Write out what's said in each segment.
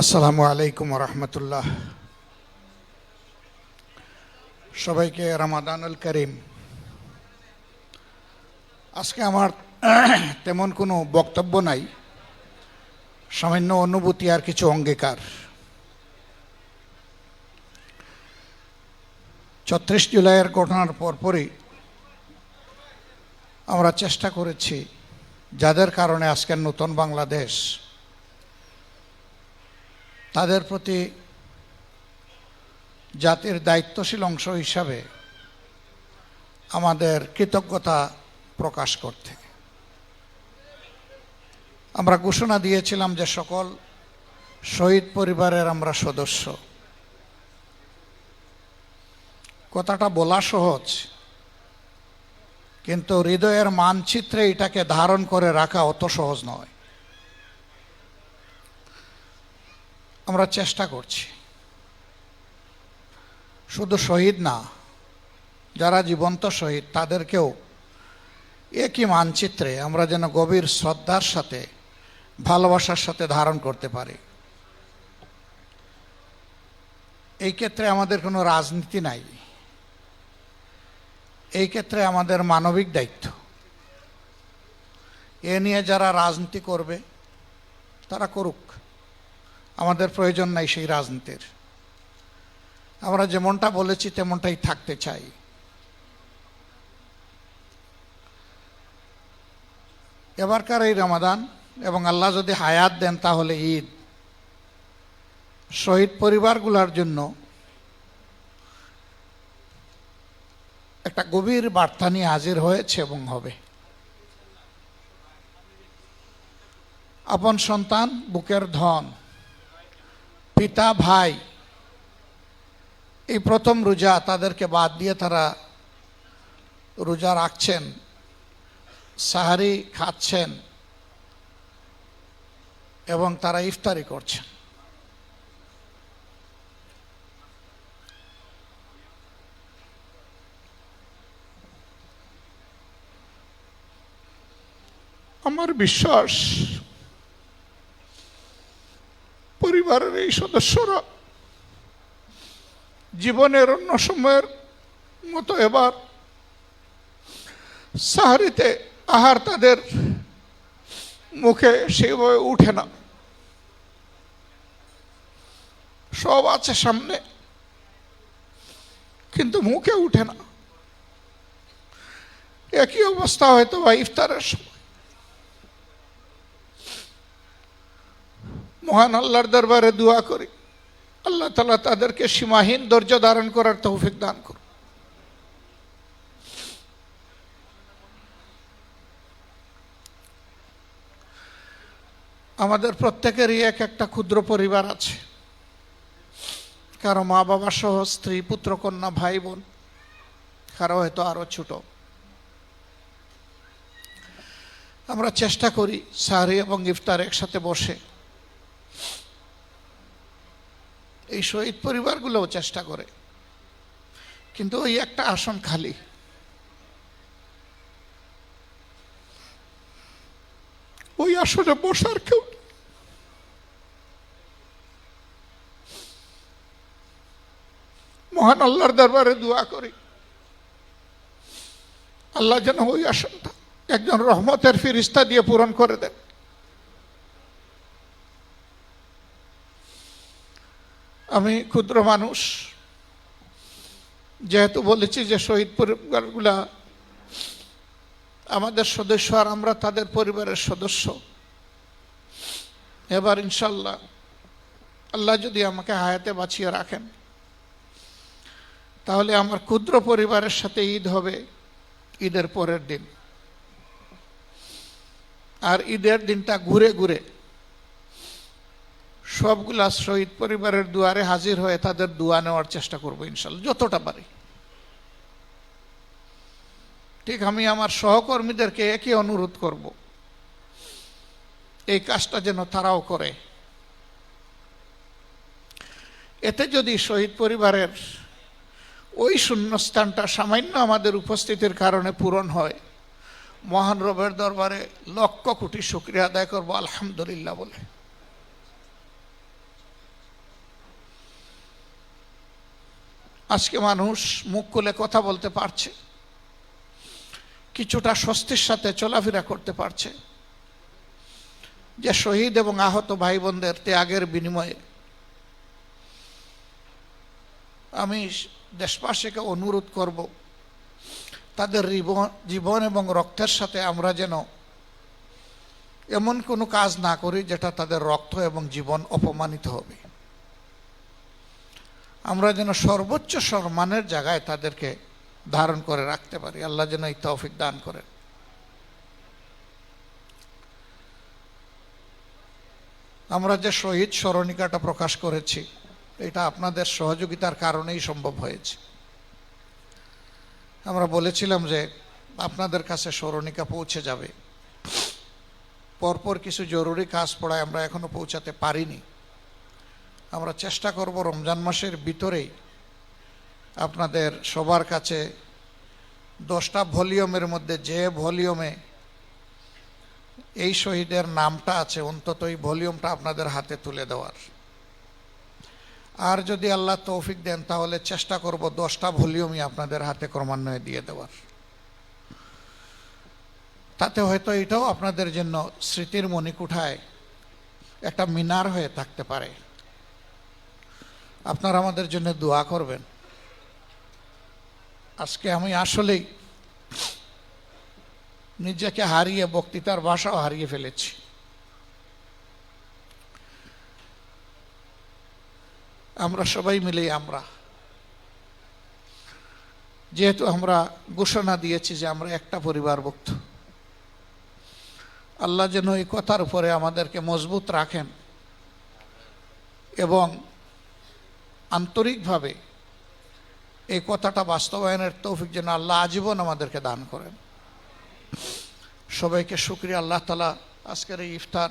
আসসালামু আলাইকুম রহমতুল্লাহ সবাইকে রামাদানুল করিম। আজকে আমার তেমন কোনো বক্তব্য নাই, সামান্য অনুভূতি আর কিছু অঙ্গীকার। ছত্রিশ জুলাইয়ের ঘটনার পরপরই আমরা চেষ্টা করেছি, যাদের কারণে আজকের নতুন বাংলাদেশ তাদের প্রতি জাতির দায়িত্বশীল অংশ হিসাবে আমাদের কৃতজ্ঞতা প্রকাশ করতে। আমরা ঘোষণা দিয়েছিলাম যে সকল শহীদ পরিবারের আমরা সদস্য। কথাটা বলা সহজ, কিন্তু হৃদয়ের মানচিত্রে এটাকে ধারণ করে রাখা অত সহজ নয়। আমরা চেষ্টা করছি। শুধু শহীদ না, যারা জীবন্ত শহীদ, তাদেরকেও একই মানচিত্রে আমরা যেন গভীর শ্রদ্ধার সাথে, ভালোবাসার সাথে ধারণ করতে পারি। এই ক্ষেত্রে আমাদের কোনো রাজনীতি নাই। এই ক্ষেত্রে আমাদের মানবিক দায়িত্ব। এ নিয়ে যারা রাজনীতি করবে, তারা করুক। আমাদের প্রয়োজন নাই সেই রাজনীতির। আমরা যেমনটা বলেছি, তেমনটাই থাকতে চাই। এবারকার এই রমাদান এবং আল্লাহ যদি হায়াত দেন, তাহলে ঈদ। শহীদ পরিবারগুলোর জন্য একটা গভীর বার্তা নিয়ে হাজির হয়েছে এবং হবে। আপন সন্তান, বুকের ধন পিতা ভাই, এই প্রথম রোজা তাদেরকে বাদ দিয়ে তারা রোজা রাখছেন, সাহারি খাচ্ছেন এবং তারা ইফতারি করছেন। আমার বিশ্বাস পরিবারের এই সদস্যরা জীবনের অন্য সময়ের মতো এবার সাহারিতে আহার তাদের মুখে সেইভাবে উঠে না। সব আছে সামনে, কিন্তু মুখে উঠে না। একই অবস্থা হয়তো বা ইফতারের সময়। মহান আল্লাহর দরবারে দোয়া করি। আল্লাহ তালা তাদেরকে সীমাহীন ধৈর্য ধারণ করার তৌফিক দান করুন। আমাদের প্রত্যেকেরই এক একটা ক্ষুদ্র পরিবার আছে। কারও মা বাবা সহ স্ত্রী, পুত্র, কন্যা, ভাই, বোন, কারও হয়তো আরও ছোট। আমরা চেষ্টা করি সাহারি এবং ইফতার একসাথে বসে এই শহীদ পরিবারগুলোও চেষ্টা করে। কিন্তু ওই একটা আসন খালি। ওই আসনে বসার কেউ মহান আল্লাহর দরবারে দোয়া করি। আল্লাহ যেন ওই আসনটা একজন রহমতের ফিরিস্তা দিয়ে পূরণ করে দেন। আমি ক্ষুদ্র মানুষ। যেহেতু বলেছি যে শহীদ পরিবারগুলা আমাদের সদস্য আর আমরা তাদের পরিবারের সদস্য। এবার ইনশাল্লাহ আল্লাহ যদি আমাকে হায়াতে বাঁচিয়ে রাখেন, তাহলে আমার ক্ষুদ্র পরিবারের সাথে ঈদ হবে ঈদের পরের দিন। আর ঈদের দিনটা ঘুরে ঘুরে সবগুলা শহীদ পরিবারের দুয়ারে হাজির হয়ে তাদের দোয়া নেওয়ার চেষ্টা করব ইনশাল্লাহ, যতটা পারি। ঠিক আমি আমার সহকর্মীদেরকে একই অনুরোধ করব, এই কাজটা যেন তারাও করে। এতে যদি শহীদ পরিবারের ওই শূন্যস্থানটা সামান্য আমাদের উপস্থিতির কারণে পূরণ হয়, মহান রবের দরবারে লক্ষ কোটি শুক্রিয়া আদায় করব, আলহামদুলিল্লাহ বলে। আজকে মানুষ মুখ খুলে কথা বলতে পারছে, কিছুটা স্বস্তির সাথে চলাফেরা করতে পারছে। যে শহীদ এবং আহত ভাই বোনদের ত্যাগের বিনিময়ে আমি দেশবাসীকে অনুরোধ করব, তাদের জীবন এবং রক্তের সাথে আমরা যেন এমন কোনো কাজ না করি যেটা তাদের রক্ত এবং জীবন অপমানিত হবে। আমরা যেন সর্বোচ্চ সম্মানের জায়গায় তাদেরকে ধারণ করে রাখতে পারি। আল্লাহ যেন এই তৌফিক দান করেন। আমরা যে শহীদ স্মরণিকাটা প্রকাশ করেছি, এটা আপনাদের সহযোগিতার কারণেই সম্ভব হয়েছে। আমরা বলেছিলাম যে আপনাদের কাছে স্মরণিকা পৌঁছে যাবে। পরপর কিছু জরুরি কাজ পড়ায় আমরা এখনও পৌঁছাতে পারিনি। আমরা চেষ্টা করব রমজান মাসের ভিতরেই আপনাদের সবার কাছে দশটা ভলিউমের মধ্যে যে ভলিউমে এই শহীদের নামটা আছে, অন্তত এই ভলিউমটা আপনাদের হাতে তুলে দেওয়ার। আর যদি আল্লাহ তৌফিক দেন, তাহলে চেষ্টা করব দশটা ভলিউমই আপনাদের হাতে ক্রমান্বয়ে দিয়ে দেওয়ার। তাতে হয়তো এটাও আপনাদের জন্য স্মৃতির মণিকুঠায় একটা মিনার হয়ে থাকতে পারে। আপনারা আমাদের জন্য দোয়া করবেন। আজকে আমি আসলেই নিজেকে হারিয়ে বক্তৃতার ভাষাও হারিয়ে ফেলেছি। আমরা সবাই মিলে আমরা। যেহেতু আমরা ঘোষণা দিয়েছি যে আমরা একটা পরিবার পরিবারভুক্ত আল্লাহ যেন এই কথার উপরে আমাদেরকে মজবুত রাখেন এবং আন্তরিকভাবে এই কথাটা বাস্তবায়নের তৌফিক যেন আল্লাহ আজীবন আমাদেরকে দান করেন। সবাইকে শুক্রিয়া, আল্লাহ তালা আজকের এই ইফতার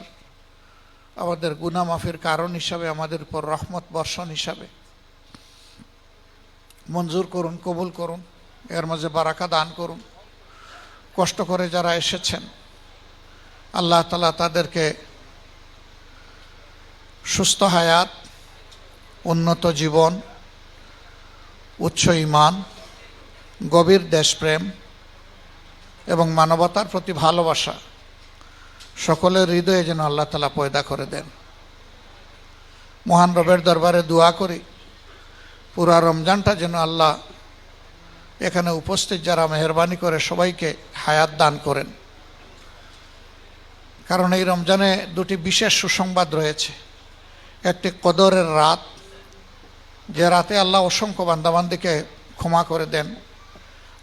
আমাদের গুনা মাফির কারণ হিসাবে, আমাদের উপর রহমত বর্ষণ হিসাবে মঞ্জুর করুন, কবুল করুন, এর মাঝে বারাকা দান করুন। কষ্ট করে যারা এসেছেন, আল্লাহ তালা তাদেরকে সুস্থ হায়াত উন্নত জীবন, উচ্চ ইমান, গভীর দেশপ্রেম এবং মানবতার প্রতি ভালোবাসা। সকলের হৃদয়ে যেন আল্লাহ তালা পয়দা করে দেন। মহান রবের দরবারে দোয়া করি, পুরা রমজানটা যেন আল্লাহ এখানে উপস্থিত যারা মেহরবানি করে সবাইকে হায়াত দান করেন। কারণ এই রমজানে দুটি বিশেষ সুসংবাদ রয়েছে। একটি কদরের রাত যে রাতে আল্লাহ অসংখ্য বান্দাবান্দিকে ক্ষমা করে দেন।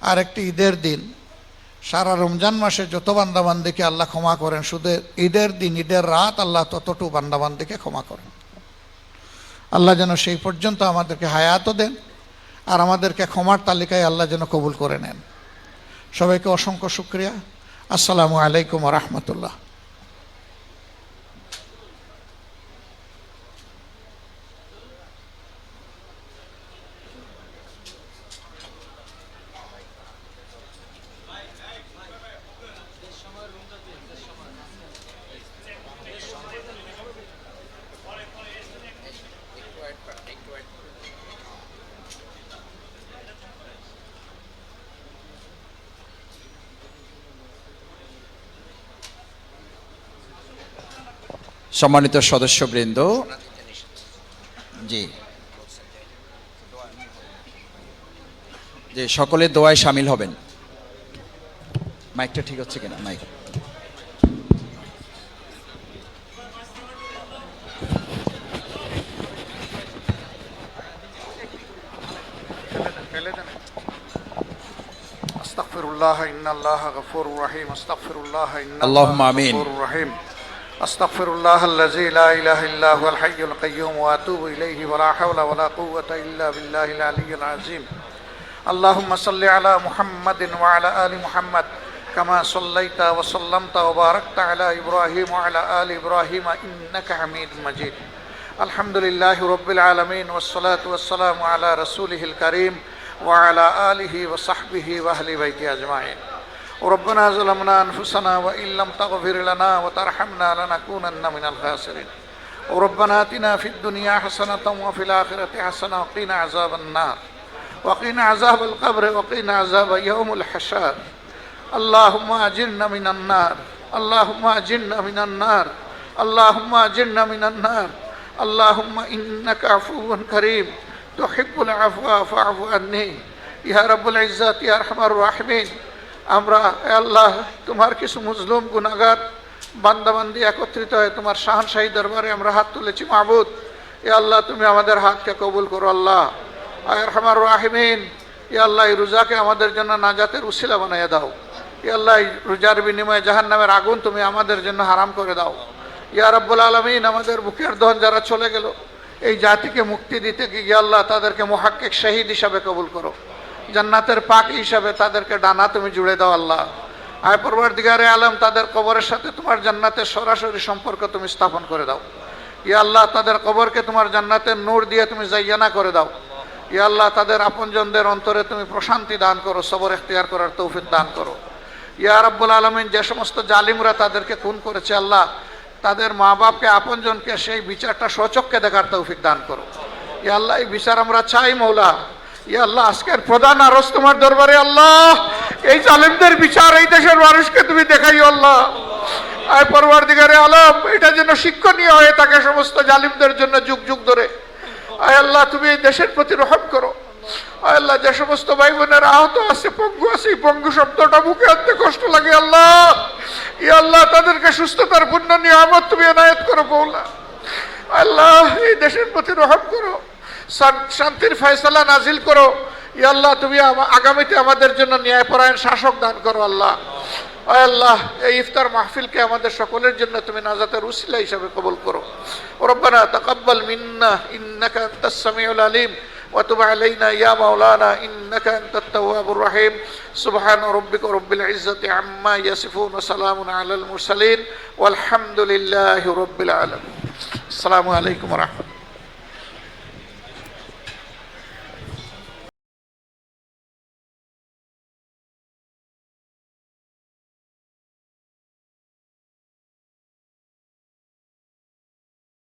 আর একটি ঈদের দিন। সারা রমজান মাসে যত বান্দাবান্দিকে আল্লাহ ক্ষমা করেন, শুধু ঈদের দিন, ঈদের রাত আল্লাহ ততটু বান্দাবান্দিকে ক্ষমা করেন। আল্লাহ যেন সেই পর্যন্ত আমাদেরকে হায়াতও দেন আর আমাদেরকে ক্ষমার তালিকায় আল্লাহ যেন কবুল করে নেন। সবাইকে অসংখ্য শুক্রিয়া। আসসালামু আলাইকুম রহমতুল্লাহ। সম্মানিত সদস্য সদস্যবৃন্দ। জি। যে সকলে দোয়ায় সামিল হবেন। মাইকটা ঠিক হচ্ছে কিনা? মাইক। আস্তাগফিরুল্লাহ ইন্নাল্লাহ গফুরুর রহিম। আস্তাগফিরুল্লাহ ইন্নাল্লাহ গফুরুর রহিম। أستغفر الله الذي لا إله إلا هو الحي القيوم وأتوب إليه ولا حول ولا قوة إلا بالله العلي العظيم. اللهم صل على محمد وعلى آل محمد كما صليت وسلمت وباركت على إبراهيم وعلى آل إبراهيم إنك حميد مجيد. الحمد لله رب العالمين والصلاة والسلام على رسوله الكريم وعلى آله وصحبه وأهل بيته أجمعين. ربنا ظلمنا أنفسنا وإن لم تغفر لنا وترحمنا لنكونن من الخاسرين ربنا آتنا في الدنيا حسنة وفي الآخرة حسنة وقنا عذاب النار وقنا عذاب القبر وقنا عذاب يوم الحشر اللهم أجرنا من النار اللهم أجرنا من النار اللهم أجرنا من النار اللهم إنك عفو كريم تحب العفو فاعف عني يا رب العزة يا أرحم الراحمين আমরা আল্লাহ তোমার কিছু মুজলুম গুনাগার বান্দাবান্দি একত্রিত হয়ে তোমার শাহনশাহী দরবারে আমরা হাত তুলেছি। মাহবুদ, এ আল্লাহ তুমি আমাদের হাতকে কবুল করো আল্লাহ। আয়ার হামার রাহিমিন, এ আল্লাহ এই রোজাকে আমাদের জন্য নাজাতের উসিলা বানাইয়া দাও। এ আল্লাহ রোজার বিনিময়ে জাহান নামের আগুন তুমি আমাদের জন্য হারাম করে দাও। ইয়া রব্বুল আলমিন, আমাদের বুকের দহন যারা চলে গেল, এই জাতিকে মুক্তি দিতে গিয়ে আল্লাহ তাদেরকে মোহাক্কিক শহীদ হিসাবে কবুল করো। জান্নাতের পাক হিসাবে তাদেরকে ডানা তুমি জুড়ে দাও আল্লাহ। আয় পরবার দিগারে আলম, তাদের কবরের সাথে তোমার জান্নাতের সরাসরি সম্পর্ক তুমি স্থাপন করে দাও। ইয়া আল্লাহ, তাদের কবরকে তোমার জান্নাতের নূর দিয়ে তুমি জাইয়ানা করে দাও। ইয়া আল্লাহ, তাদের আপনজনদের অন্তরে তুমি প্রশান্তি দান করো, সবর এখতিয়ার করার তৌফিক দান করো। ইয়া রাব্বুল আলমিন, যে সমস্ত জালিমরা তাদেরকে খুন করেছে আল্লাহ, তাদের মা বাপকে আপনজনকে সেই বিচারটা সচক্ষে দেখার তৌফিক দান করো। ইয়া আল্লাহ, এই বিচার আমরা চাই, মৌলা। ইয়া আল্লাহ, আজকের প্রধান আরস তোমার দরবারে আল্লাহ। এই জালিমদের বিচার এই দেশের মানুষকে তুমি দেখাইও আল্লাহ। আয় পরবার দিগারে আলম, এটা যেন শিক্ষণীয় হয়ে থাকে সমস্ত জালিমদের জন্য যুগ যুগ ধরে। আয় আল্লাহ, তুমি এই দেশের প্রতি রহম করো। আয় আল্লাহ, যে সমস্ত ভাই বোনের আহত আছে, পঙ্গু আছে পঙ্গু শব্দটা মুখে আনতে কষ্ট লাগে আল্লাহ। ই আল্লাহ, তাদেরকে সুস্থতার পূর্ণ নিয়ামত তুমি এনায়ত করো বৌলা আল্লাহ, এই দেশের প্রতি রহম করো। শান্তির ফয়সালা নাজিল করো ই আল্লাহ তুমি আমা- আগামীতে আমাদের জন্য ন্যায়পরায়ণ শাসক দান করো আল্লাহ আয় আল্লাহ এই ইফতার মাহফিলকে আমাদের সকলের জন্য তুমি নাজাতের উসিলা হিসাবে কবুল করো ربنا تقبل منا إنك أنت السميع العليم وتب علينا يا مولانا إنك أنت التواب الرحيم سبحان ربك رب العزة عما يصفون وسلام على المرسلين والحمد لله رب العالمين السلام عليكم ورحمة الله